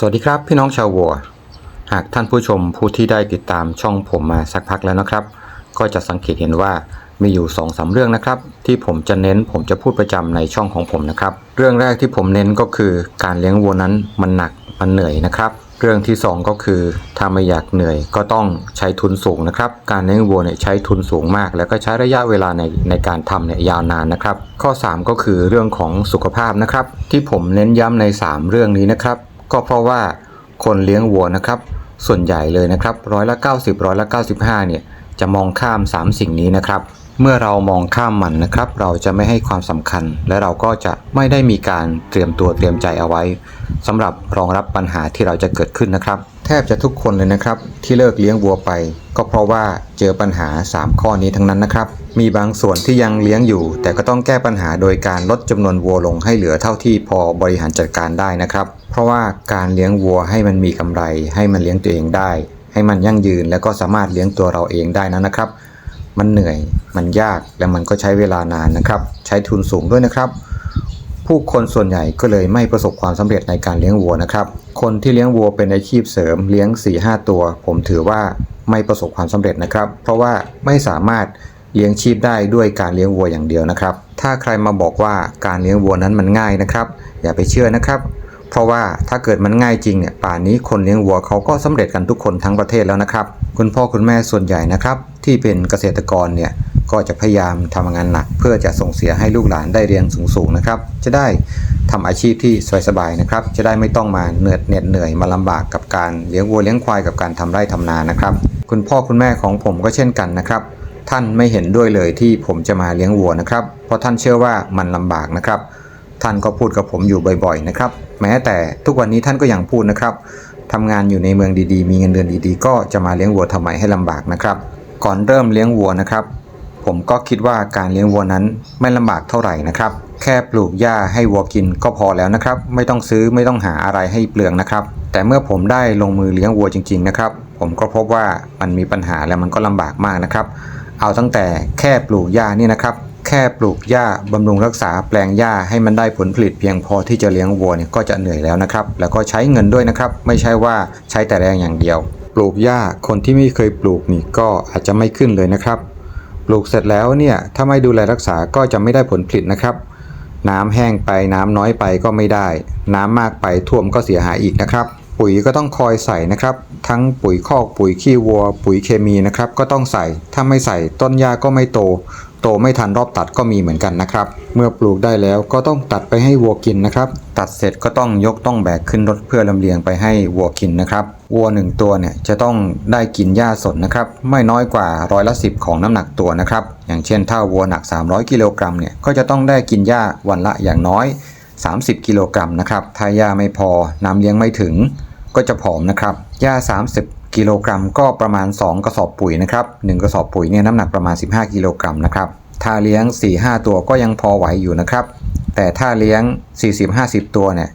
สวัสดีครับพี่น้องชาววัว หากท่านผู้ชมผู้ที่ได้ติดตามช่องผมมาสักพักแล้วนะครับ ก็จะสังเกตเห็นว่ามีอยู่2อสาเรื่องนะครับ ที่ผมจะเน้นผมจะพูดประจำในช่องของผมนะครับ เรื่องแรกที่ผมเน้นก็คือการเลี้ยงวัวนั้นมันหนักมันเหนื่อยนะครับ เรื่องที่ 2 ก็คือถ้าไม่อยากเหนื่อยก็ต้องใช้ทุนสูงนะครับ การเลี้ยงวัวเนี่ยใช้ทุนสูงมาก แล้วก็ใช้ระยะเวลาในในการทำเนี่ยยาวนานนะครับ ข้อ 3 ก็คือเรื่องของสุขภาพนะครับ ที่ผมเน้นย้ำใน 3 เรื่องนี้นะครับ ก็เพราะว่าคนเลี้ยงวัวนะครับ ส่วนใหญ่เลยนะครับร้อยละ 90ร้อยละ95 เนี่ยจะมองข้าม 3 สิ่งนี้นะครับ เมื่อเรามองข้ามมันนะครับ เราจะไม่ให้ความสำคัญ และเราก็จะไม่ได้มีการเตรียมตัวเตรียมใจเอาไว้สำหรับรองรับปัญหาที่เราจะเกิดขึ้นนะครับ แทบจะทุกคนเลยนะครับ ที่เลิกเลี้ยงวัวไป ก็เพราะว่าเจอปัญหา 3 ข้อนี้ทั้งนั้นนะครับ มีบางส่วนที่ยังเลี้ยงอยู่ แต่ก็ต้องแก้ปัญหาโดยการลดจำนวนวัวลงให้เหลือเท่าที่พอบริหารจัดการได้นะครับ เพราะว่าการเลี้ยงวัวให้มันมีกำไร ให้มันเลี้ยงตัวเองได้ ให้มันยั่งยืนแล้วก็สามารถเลี้ยงตัวเราเองได้นั้นนะครับ มันเหนื่อยมันยากและมันก็ใช้เวลานานนะครับ ใช้ทุนสูงด้วยนะครับ ผู้คนส่วนใหญ่ก็เลยไม่ประสบความสำเร็จในการเลี้ยงวัวนะครับ คนที่เลี้ยงวัวเป็นอาชีพเสริมเลี้ยง 4-5 ตัว ผมถือว่าไม่ประสบความสำเร็จนะครับ เพราะว่าไม่สามารถเลี้ยงชีพได้ด้วยการเลี้ยงวัวอย่างเดียวนะครับ ถ้าใครมาบอกว่าการเลี้ยงวัวนั้นมันง่ายนะครับ อย่าไปเชื่อนะครับ เพราะว่าถ้าเกิดมันง่ายจริงเนี่ยป่านนี้คนเลี้ยงวัวเขาก็สำเร็จกันทุกคนทั้งประเทศแล้วนะครับ คุณพ่อคุณแม่ส่วนใหญ่นะครับ ที่เป็นเกษตรกรเนี่ย ก็จะพยายามทำงานหนัก เพื่อจะส่งเสียให้ลูกหลานได้เรียนสูงๆนะครับ จะได้ทำอาชีพที่สบายๆนะครับ จะได้ไม่ต้องมาเหนื่อยเหน็ดเหนื่อยมาลำบากกับการเลี้ยงวัวเลี้ยงควายกับการทำไร่ทำนานะครับ คุณพ่อคุณแม่ของผมก็เช่นกันนะครับ ท่านไม่เห็นด้วยเลยที่ผมจะมาเลี้ยงวัวนะครับ เพราะท่านเชื่อว่ามันลำบากนะครับ ท่านก็พูดกับผมอยู่บ่อยๆนะครับ แม้แต่ทุกวันนี้ท่านก็ยังพูดนะครับทำงานอยู่ในเมืองดีๆ มีเงินเดือนดีๆ ก็จะมาเลี้ยงวัวทำไมให้ลำบากนะครับ ก่อนเริ่มเลี้ยงวัวนะครับ ผมก็คิดว่าการเลี้ยงวัวนั้นไม่ลำบากเท่าไหร่นะครับ แค่ปลูกหญ้าให้วัวกินก็พอแล้วนะครับ ไม่ต้องซื้อไม่ต้องหาอะไรให้เปลืองนะครับ แต่เมื่อผมได้ลงมือเลี้ยงวัวจริงๆนะครับ ผมก็พบว่ามันมีปัญหาและมันก็ลำบากมากนะครับ เอาตั้งแต่แค่ปลูกหญ้านี่นะครับแค่ปลูกหญ้าบำรุงรักษาแปลงหญ้าให้มันได้ผลผลิตเพียงพอที่จะเลี้ยงวัวเนี่ยก็จะเหนื่อยแล้วนะครับ แล้วก็ใช้เงินด้วยนะครับ ไม่ใช่ว่าใช้แต่แรงอย่างเดียว ปลูกหญ้าคนที่ไม่เคยปลูกนี่ก็อาจจะไม่ขึ้นเลยนะครับ ลูกเสร็จแล้วเนี่ยถ้าไม่ดูแลรักษาก็จะไม่ได้ผลผลิตนะครับ น้ำแห้งไปน้ำน้อยไปก็ไม่ได้ น้ำมากไปท่วมก็เสียหายอีกนะครับ ปุ๋ยก็ต้องคอยใส่นะครับ ทั้งปุ๋ยคอกปุ๋ยขี้วัว ปุ๋ยเคมีนะครับก็ต้องใส่ถ้าไม่ใส่ต้นหญ้าก็ไม่โต โตไม่ทันรอบตัดก็มีเหมือนกันนะครับ เมื่อปลูกได้แล้วก็ต้องตัดไปให้วัวกินนะครับ ตัดเสร็จก็ต้องยกต้องแบกขึ้นรถเพื่อลำเลียงไปให้วัวกินนะครับ วัวหนึ่งตัวเนี่ยจะต้องได้กินหญ้าสดนะครับ ไม่น้อยกว่าร้อยละสิบของน้ำหนักตัวนะครับ อย่างเช่นถ้าวัวหนัก 300 กิโลกรัมเนี่ยก็จะต้องได้กินหญ้าวันละอย่างน้อย 30 กิโลกรัมนะครับ ถ้าหญ้าไม่พอน้ำเลี้ยงไม่ถึง ก็จะผอมนะครับ หญ้า 30 กิโลกรัมก็ประมาณ 2 กระสอบปุ๋ยนะครับ1กระสอบปุ๋ยเนี่ยน้ำหนักประมาณ 15 กิโลกรัมนะครับถ้าเลี้ยง 4-5 ตัวก็ยังพอไหวอยู่นะครับ แต่ถ้าเลี้ยง 40-50 ตัวเนี่ย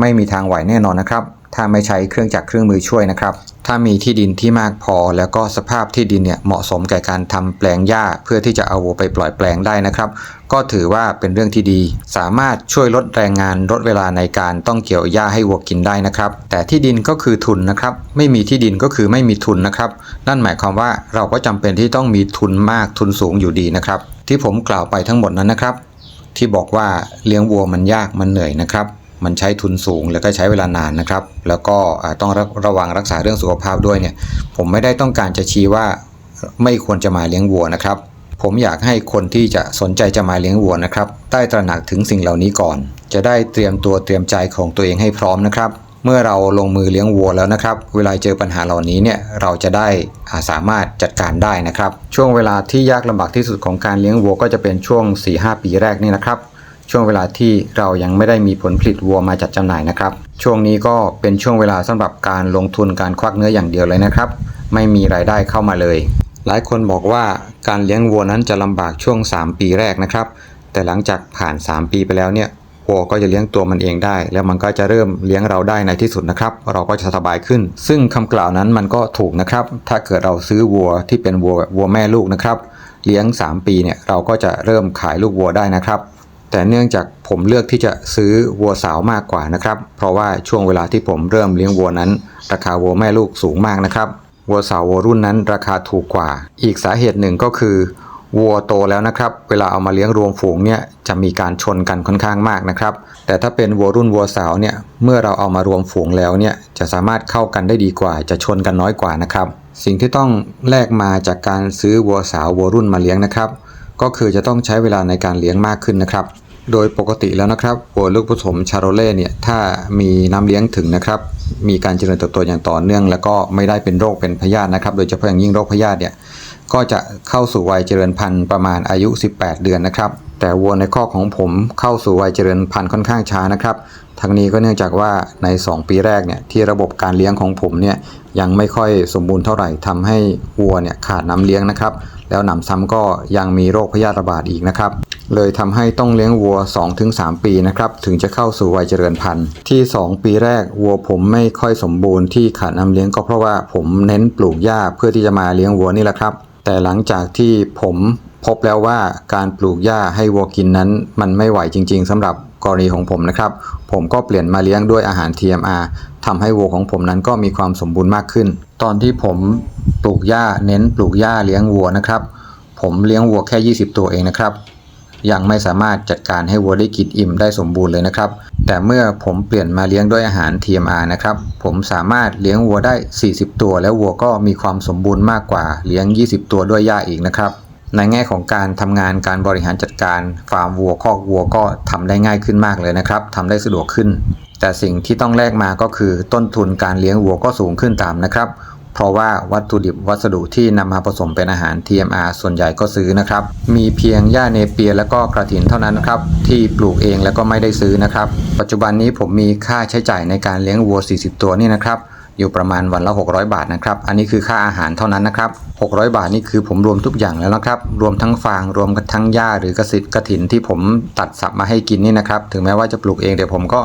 ไม่มีทางไหวแน่นอนนะครับ ถ้าไม่ใช้เครื่องจักรเครื่องมือช่วยนะครับ ถ้ามีที่ดินที่มากพอ แล้วก็สภาพที่ดินเนี่ยเหมาะสมแก่การทำแปลงหญ้า เพื่อที่จะเอาวัวไปปล่อยแปลงได้นะครับ ก็ถือว่าเป็นเรื่องที่ดี สามารถช่วยลดแรงงานลดเวลาในการต้องเกี่ยวหญ้าให้วัวกินได้นะครับ แต่ที่ดินก็คือทุนนะครับ ไม่มีที่ดินก็คือไม่มีทุนนะครับ นั่นหมายความว่าเราก็จำเป็นที่ต้องมีทุนมากทุนสูงอยู่ดีนะครับ ที่ผมกล่าวไปทั้งหมดนั้นนะครับ ที่บอกว่าเลี้ยงวัวมันยากมันเหนื่อยนะครับ มันใช้ทุนสูงแล้วก็ใช้เวลานานนะครับ แล้วก็ต้องระระวังรักษาเรื่องสุขภาพด้วยเนี่ย ผมไม่ได้ต้องการจะชี้ว่าไม่ควรจะมาเลี้ยงวัวนะครับ ผมอยากให้คนที่จะสนใจจะมาเลี้ยงวัวนะครับ ได้ตระหนักถึงสิ่งเหล่านี้ก่อน จะได้เตรียมตัวเตรียมใจของตัวเองให้พร้อมนะครับ เมื่อเราลงมือเลี้ยงวัวแล้วนะครับ เวลาเจอปัญหาเหล่านี้เนี่ยเราจะได้สามารถจัดการได้นะครับ ช่วงเวลาที่ยากลำบากที่สุดของการเลี้ยงวัวก็จะเป็นช่วง 4-5 ปีแรกนี่นะครับ ช่วงเวลาที่เรายังไม่ได้มีผลผลิตวัวมาจัดจำหน่ายนะครับ ช่วงนี้ก็เป็นช่วงเวลาสำหรับการลงทุนการควักเนื้ออย่างเดียวเลยนะครับ ไม่มีรายได้เข้ามาเลย หลายคนบอกว่าการเลี้ยงวัวนั้นจะลำบากช่วง 3 ปีแรกนะครับ แต่หลังจากผ่าน 3 ปีไปแล้วเนี่ยวัวก็จะเลี้ยงตัวมันเองได้ แล้วมันก็จะเริ่มเลี้ยงเราได้ในที่สุดนะครับ เราก็จะสบายขึ้น ซึ่งคำกล่าวนั้นมันก็ถูกนะครับ ถ้าเกิดเราซื้อวัวที่เป็นวัววัวแม่ลูกนะครับ เลี้ยง 3 ปีเนี่ยเราก็จะเริ่มขายลูกวัวได้นะครับ แต่เนื่องจากผมเลือกที่จะซื้อวัวสาวมากกว่านะครับ เพราะว่าช่วงเวลาที่ผมเริ่มเลี้ยงวัวนั้น ราคาวัวแม่ลูกสูงมากนะครับวัวสาววัวรุ่นนั้นราคาถูกกว่า อีกสาเหตุหนึ่งก็คือวัวโตแล้วนะครับ เวลาเอามาเลี้ยงรวมฝูงเนี่ยจะมีการชนกันค่อนข้างมากนะครับ แต่ถ้าเป็นวัวรุ่นวัวสาวเนี่ยเมื่อเราเอามารวมฝูงแล้วเนี่ยจะสามารถเข้ากันได้ดีกว่า จะชนกันน้อยกว่านะครับ สิ่งที่ต้องแลกมาจากการซื้อวัวสาววัวรุ่นมาเลี้ยงนะครับ ก็คือจะต้องใช้เวลาในการเลี้ยงมากขึ้นนะครับ โดยปกติแล้วนะครับวัวลูกผสมชาโรเล่เนี่ยถ้ามีน้ำเลี้ยงถึงนะครับมีการเจริญเติบโตอย่างต่อเนื่อง แล้วก็ไม่ได้เป็นโรคเป็นพยาธินะครับ โดยเฉพาะอย่างยิ่งโรคพยาธิเนี่ยก็จะเข้าสู่วัยเจริญพันธุ์ประมาณอายุ 18 เดือนนะครับ แต่วัวในข้อของผมเข้าสู่วัยเจริญพันธุ์ค่อนข้างช้านะครับ ทั้งนี้ก็เนื่องจากว่าใน 2 ปีแรกเนี่ยที่ระบบการเลี้ยงของผมเนี่ยยังไม่ค่อยสมบูรณ์เท่าไหร่ทำให้วัวเนี่ยขาดน้ำเลี้ยงนะครับ แล้วหนำซ้ำก็ยังมีโรคพยาธิระบาดอีกนะครับ เลยทำให้ต้องเลี้ยงวัว 2-3 ปีนะครับถึงจะเข้าสู่วัยเจริญพันธุ์ ที่ 2 ปีแรกวัวผมไม่ค่อยสมบูรณ์ที่ขาดน้ำเลี้ยงก็เพราะว่าผมเน้นปลูกหญ้าเพื่อที่จะมาเลี้ยงวัวนี่แหละครับแต่หลังจากที่ผม พบแล้วว่าการปลูกหญ้าให้วัวกินนั้น มันไม่ไหวจริง ๆสำหรับกรณีของผมนะครับ ผมก็เปลี่ยนมาเลี้ยงด้วยอาหาร TMR ทำให้วัวของผมนั้นก็มีความสมบูรณ์มากขึ้น ตอนที่ผมปลูกหญ้าเน้นปลูกหญ้าเลี้ยงวัวนะครับ ผมเลี้ยงวัวแค่ 20 ตัวเองนะครับ ยังไม่สามารถจัดการให้วัวได้กินอิ่มได้สมบูรณ์เลยนะครับ แต่เมื่อผมเปลี่ยนมาเลี้ยงด้วยอาหาร TMR นะครับ ผมสามารถเลี้ยงวัวได้ 40 ตัว แล้ววัวก็มีความสมบูรณ์มากกว่าเลี้ยง 20 ตัวด้วยหญ้าอีกนะครับ ในแง่ของการทำงานการบริหารจัดการฟาร์มวัวคอกวัวก็ทำได้ง่ายขึ้นมากเลยนะครับทำได้สะดวกขึ้น แต่สิ่งที่ต้องแลกมาก็คือต้นทุนการเลี้ยงวัวก็สูงขึ้นตามนะครับ เพราะว่าวัตถุดิบวัสดุที่นำมาผสมเป็นอาหาร TMR ส่วนใหญ่ก็ซื้อนะครับ มีเพียงหญ้าเนเปียแล้วก็กระถินเท่านั้นนะครับที่ปลูกเองแล้วก็ไม่ได้ซื้อนะครับ ปัจจุบันนี้ผมมีค่าใช้จ่ายในการเลี้ยงวัว 40 ตัวนี่นะครับ อยู่ประมาณวันละ 600 บาทนะครับ อันนี้คือค่าอาหารเท่านั้นนะครับ 600 บาทนี่คือผมรวมทุกอย่างแล้วนะครับ รวมทั้งฟางรวมทั้งหญ้าหรือกระสิบกระถินที่ผมตัดสับมาให้กินนี่นะครับ ถึงแม้ว่าจะปลูกเองแต่ผมก็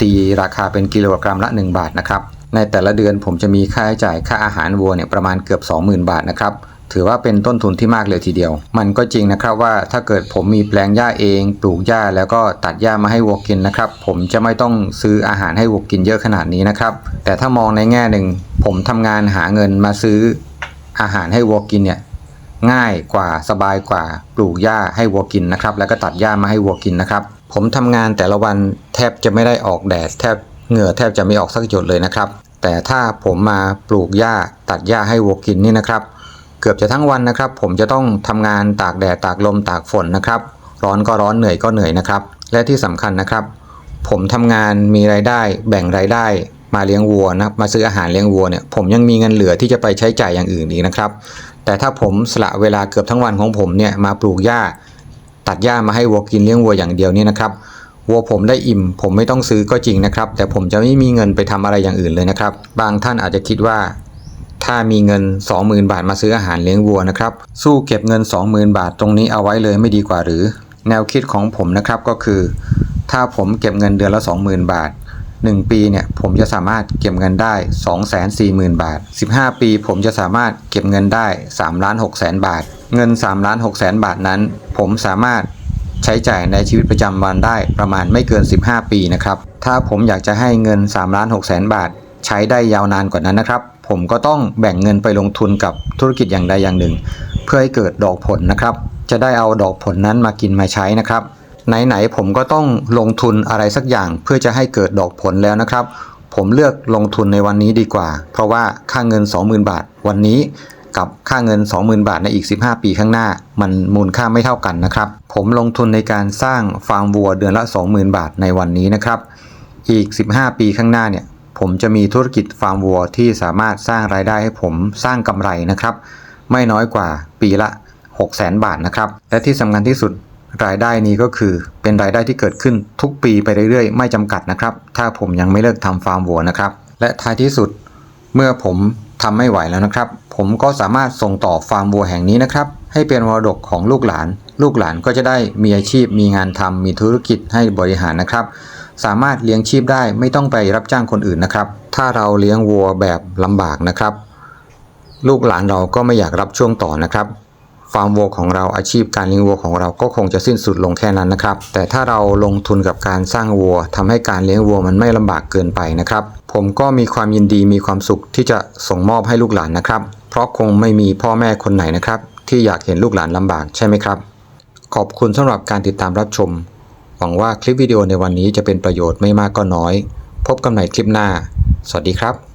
ตีราคาเป็นกิโลกรัมละ 1 บาทนะครับ ในแต่ละเดือนผมจะมีค่าใช้จ่ายค่าอาหารวัวเนี่ยประมาณเกือบ 20,000 บาทนะครับ ถือว่าเป็นต้นทุนที่มากเลยทีเดียว มันก็จริงนะครับว่าถ้าเกิดผมมีแปลงหญ้าเอง ปลูกหญ้าแล้วก็ตัดหญ้ามาให้วัวกินนะครับ ผมจะไม่ต้องซื้ออาหารให้วัวกินเยอะขนาดนี้นะครับ แต่ถ้ามองในแง่หนึ่ง ผมทำงานหาเงินมาซื้ออาหารให้วัวกินเนี่ยง่ายกว่าสบายกว่าปลูกหญ้าให้วัวกินนะครับ แล้วก็ตัดหญ้ามาให้วัวกินนะครับ ผมทำงานแต่ละวันแทบจะไม่ได้ออกแดดแทบเหงื่อแทบจะไม่ออกสักหยดเลยนะครับ แต่ถ้าผมมาปลูกหญ้าตัดหญ้าให้วัวกินนี่นะครับ กือบจะทั้งวันนะครับ ผมจะต้องทำงานตากแดดตากลมตากฝนนะครับ ร้อนก็ร้อนเหนื่อยก็เหนื่อยนะครับ และที่สำคัญนะครับ ผมทำงานมีรายได้ แบ่งรายได้มาเลี้ยงวัวนะมาซื้ออาหารเลี้ยงวัวเนี่ยผมยังมีเงินเหลือที่จะไปใช้จ่ายอย่างอื่นอีกนะครับ แต่ถ้าผมสละเวลาเกือบทั้งวันของผมเนี่ยมาปลูกหญ้า ตัดหญ้ามาให้วัวกินเลี้ยงวัวอย่างเดียวนี่นะครับวัวผมได้อิ่ม ผมไม่ต้องซื้อก็จริงนะครับ แต่ผมจะไม่มีเงินไปทำอะไรอย่างอื่นเลยนะครับ บางท่านอาจจะคิดว่า ถ้ามีเงิน 20,000 บาทมาซื้ออาหารเลี้ยงวัวนะครับ สู้เก็บเงิน 20,000 บาทตรงนี้เอาไว้เลยไม่ดีกว่าหรือ แนวคิดของผมนะครับก็คือ ถ้าผมเก็บเงินเดือนละ 20,000 บาท 1 ปีเนี่ยผมจะสามารถเก็บเงินได้ 240,000 บาท 15 ปีผมจะสามารถเก็บเงินได้3ล้าน6แสนบาท เงิน3ล้าน6แสนบาทนั้น ผมสามารถใช้จ่ายในชีวิตประจำวันได้ประมาณไม่เกิน 15 ปีนะครับ ถ้าผมอยากจะให้เงิน3ล้าน6แสนบาท ใช้ได้ยาวนานกว่านั้นนะครับ ผมก็ต้องแบ่งเงินไปลงทุนกับธุรกิจอย่างใดอย่างหนึ่ง เพื่อให้เกิดดอกผลนะครับ จะได้เอาดอกผลนั้นมากินมาใช้นะครับ ไหนๆผมก็ต้องลงทุนอะไรสักอย่างเพื่อจะให้เกิดดอกผลแล้วนะครับ ผมเลือกลงทุนในวันนี้ดีกว่า เพราะว่าค่าเงิน 20,000 บาท วันนี้กับค่าเงิน 20,000 บาทในอีก 15 ปีข้างหน้า มันมูลค่าไม่เท่ากันนะครับ ผมลงทุนในการสร้างฟาร์มวัวเดือนละ 20,000 บาทในวันนี้นะครับ อีก 15 ปีข้างหน้าเนี่ย ผมจะมีธุรกิจฟาร์มวัวที่สามารถสร้างรายได้ให้ผมสร้างกำไรนะครับ ไม่น้อยกว่าปีละ 600,000บาทนะครับ และที่สำคัญที่สุดรายได้นี้ก็คือเป็นรายได้ที่เกิดขึ้นทุกปีไปเรื่อยๆ ไม่จำกัดนะครับ ถ้าผมยังไม่เลิกทำฟาร์มวัวนะครับ และท้ายที่สุดเมื่อผมทำไม่ไหวแล้วนะครับ ผมก็สามารถส่งต่อฟาร์มวัวแห่งนี้นะครับ ให้เป็นมรดกของลูกหลาน ลูกหลานก็จะได้มีอาชีพมีงานทำมีธุรกิจให้บริหารนะครับ สามารถเลี้ยงชีพได้ไม่ต้องไปรับจ้างคนอื่นนะครับ ถ้าเราเลี้ยงวัวแบบลำบากนะครับ ลูกหลานเราก็ไม่อยากรับช่วงต่อนะครับฟาร์มวัวของเราอาชีพการเลี้ยงวัวของเราก็คงจะสิ้นสุดลงแค่นั้นนะครับ แต่ถ้าเราลงทุนกับการสร้างวัวทำให้การเลี้ยงวัวมันไม่ลำบากเกินไปนะครับ ผมก็มีความยินดีมีความสุขที่จะส่งมอบให้ลูกหลานนะครับ เพราะคงไม่มีพ่อแม่คนไหนนะครับ ที่อยากเห็นลูกหลานลำบากใช่ไหมครับ ขอบคุณสำหรับการติดตามรับชม หวังว่าคลิปวิดีโอในวันนี้จะเป็นประโยชน์ไม่มากก็น้อย พบกันใหม่คลิปหน้า สวัสดีครับ